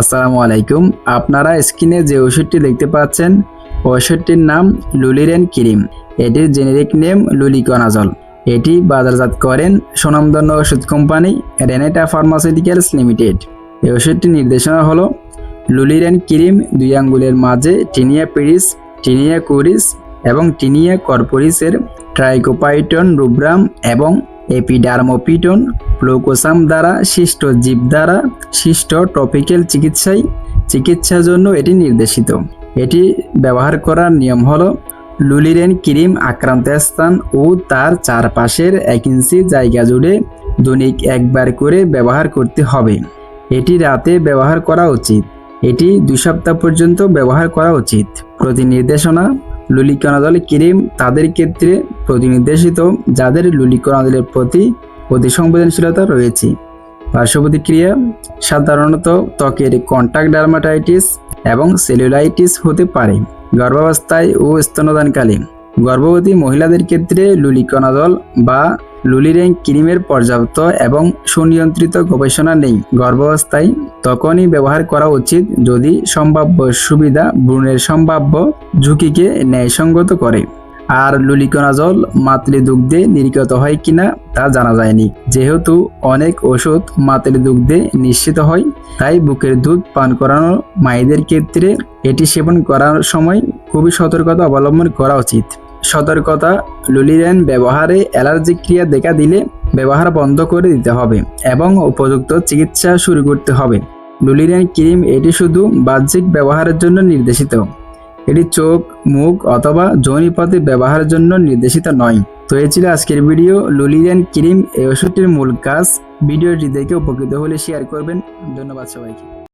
আসসালামু আলাইকুম। আপনারা স্ক্রিনে যে ওষুধটি দেখতে পাচ্ছেন, ওষুধটির নাম লুলিরেন ক্রিম। এটির জেনেরিক নেম লুলিকনাজল। এটি বাজারজাত করেন সুনামধন্য ওষুধ কোম্পানি রেনেটা ফার্মাসিউটিক্যালস লিমিটেড। এই ওষুধটির নির্দেশনা হলো, লুলিরেন ক্রিম দুই আঙ্গুলের মাঝে টিনিয়া পিরিস, টিনিয়া কুরিস এবং টিনিয়া কর্পোরিসের ট্রাইকোপাইটন, রুব্রাম এবং এপিডার্মোপিটন প্লোকোসাম দ্বারা সৃষ্ট জীব দ্বারা সৃষ্ট টপিক্যাল চিকিৎসায় চিকিৎসার জন্য এটি নির্দেশিত। এটি ব্যবহার করার নিয়ম হলো লুলিরেন ক্রিম আক্রান্ত স্থান ও তার চারপাশের এক ইঞ্চি জায়গা জুড়ে দৈনিক একবার করে ব্যবহার করতে হবে। এটি রাতে ব্যবহার করা উচিত। এটি দুই সপ্তাহ পর্যন্ত ব্যবহার করা উচিত। প্রতি নির্দেশনা লুলিকনাদল ক্রিম তাদের ক্ষেত্রে প্রতিনির্দেশিত যাদের লুলিকনাদলের প্রতি অতি সংবেদনশীলতা রয়েছে। পার্শ্ব প্রতিক্রিয়া সাধারণত ত্বকের কন্টাক্ট ডার্মাটাইটিস এবং সেলুলাইটিস হতে পারে। গর্ভাবস্থায় ও স্তনদানকালে গর্ভবতী মহিলাদের ক্ষেত্রে লুলিকনাদল বা লুলিরেং ক্রিমের পর্যাপ্ত এবং সুনিয়ন্ত্রিত গবেষণা নেই। গর্ভাবস্থায় তখনই ব্যবহার করা উচিত যদি সম্ভাব্য সুবিধা ভ্রূণের সম্ভাব্য ঝুঁকিকে ন্যায়সঙ্গত করে। আর লুলিকনাজল মাতৃদুগ্ধে নির্গত হয় কিনা তা জানা যায়নি। যেহেতু অনেক ওষুধ মাতৃদুগ্ধে নিশ্চিত হয়, তাই বুকের দুধ পান করানো মায়েদের ক্ষেত্রে এটি সেবন করার সময় খুবই সতর্কতা অবলম্বন করা উচিত। সতর্কতা লুলিরেন ব্যবহারে অ্যালার্জিক ক্রিয়া দেখা দিলে ব্যবহার বন্ধ করে দিতে হবে এবং উপযুক্ত চিকিৎসা শুরু করতে হবে। লুলিরেন ক্রিম এটি শুধু বাহ্যিক ব্যবহারের জন্য নির্দেশিত। এটি চোখ, মুখ অথবা যৌনিপাতি ব্যবহারের জন্য নির্দেশিত নয়। তো এই ছিল আজকের ভিডিও। লুলিয়ান ক্রিম এই ওষুধটির মূল কাজ। ভিডিওটি দেখে উপকৃত হলে শেয়ার করবেন। ধন্যবাদ সবাইকে।